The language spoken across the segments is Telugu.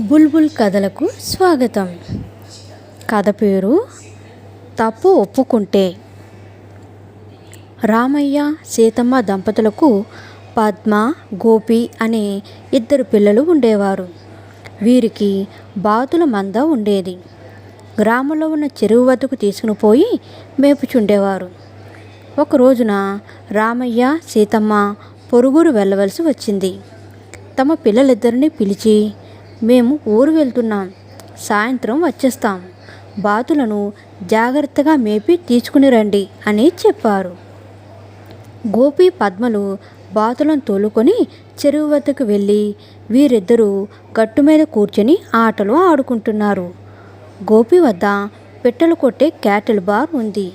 బుల్బుల్ కథలకు స్వాగతం. కథ పేరు తప్పు ఒప్పుకుంటే. రామయ్య సీతమ్మ దంపతులకు పద్మ గోపి అనే ఇద్దరు పిల్లలు ఉండేవారు. వీరికి బాతుల మంద ఉండేది. గ్రామంలో ఉన్న చెరువు వద్దకు తీసుకుని పోయి మేపుచుండేవారు. ఒక రోజున రామయ్య సీతమ్మ పొరుగురు వెళ్ళవలసి వచ్చింది. తమ పిల్లలిద్దరిని పిలిచి మేము ఊరు వెళ్తున్నాం. సాయంత్రం వచ్చేస్తాం. బాతులను జాగ్రత్తగా మేపి తీసుకుని రండి అని చెప్పారు. గోపి పద్మలు బాతులను తోలుకొని చెరువు వద్దకు వెళ్ళి వీరిద్దరూ గట్టు మీద కూర్చొని ఆటలు ఆడుకుంటున్నారు. గోపి వద్ద పిట్టలు కొట్టే క్యాటిల్ బార్ ఉంది.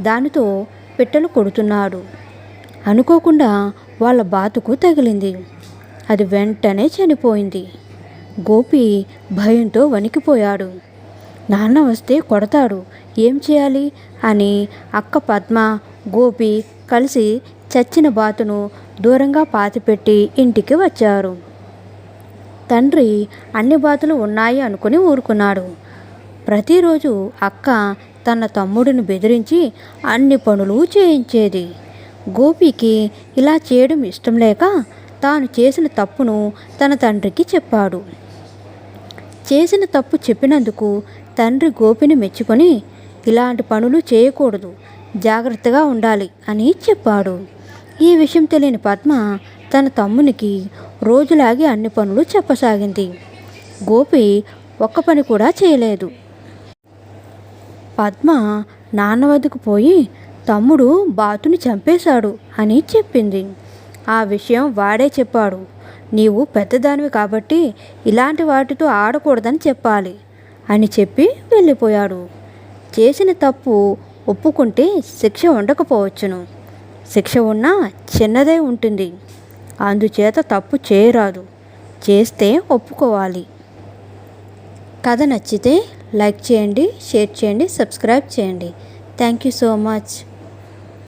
దానితో పిట్టలు కొడుతున్నాడు. అనుకోకుండా వాళ్ళ బాతుకు తగిలింది. అది వెంటనే చనిపోయింది. గోపి భయంతో వణికిపోయాడు. నాన్న వస్తే కొడతాడు. ఏం చేయాలి అని అక్క పద్మ గోపి కలిసి చచ్చిన బాతును దూరంగా పాతిపెట్టి ఇంటికి వచ్చారు. తండ్రి అన్ని బాతులు ఉన్నాయి అనుకుని ఊరుకున్నాడు. ప్రతిరోజు అక్క తన తమ్ముడిని బెదిరించి అన్ని పనులు చేయించేది. గోపికి ఇలా చేయడం ఇష్టం లేక తాను చేసిన తప్పును తన తండ్రికి చెప్పాడు. చేసిన తప్పు చెప్పినందుకు తండ్రి గోపిని మెచ్చుకొని ఇలాంటి పనులు చేయకూడదు జాగ్రత్తగా ఉండాలి అని చెప్పాడు. ఈ విషయం తెలియని పద్మ తన తమ్మునికి రోజులాగే అన్ని పనులు చెప్పసాగింది. గోపి ఒక్క పని కూడా చేయలేదు. పద్మ నాన్న వద్దకు పోయి తమ్ముడు బాతుని చంపేశాడు అని చెప్పింది. ఆ విషయం వాడే చెప్పాడు. నీవు పెద్దదానివి కాబట్టి ఇలాంటి వాటితో ఆడకూడదని చెప్పాలి అని చెప్పి వెళ్ళిపోయాడు. చేసిన తప్పు ఒప్పుకుంటే శిక్ష ఉండకపోవచ్చును. శిక్ష ఉన్నా చిన్నదే ఉంటుంది. అందుచేత తప్పు చేయరాదు. చేస్తే ఒప్పుకోవాలి. కథ నచ్చితే లైక్ చేయండి షేర్ చేయండి సబ్స్క్రైబ్ చేయండి. Thank you so much.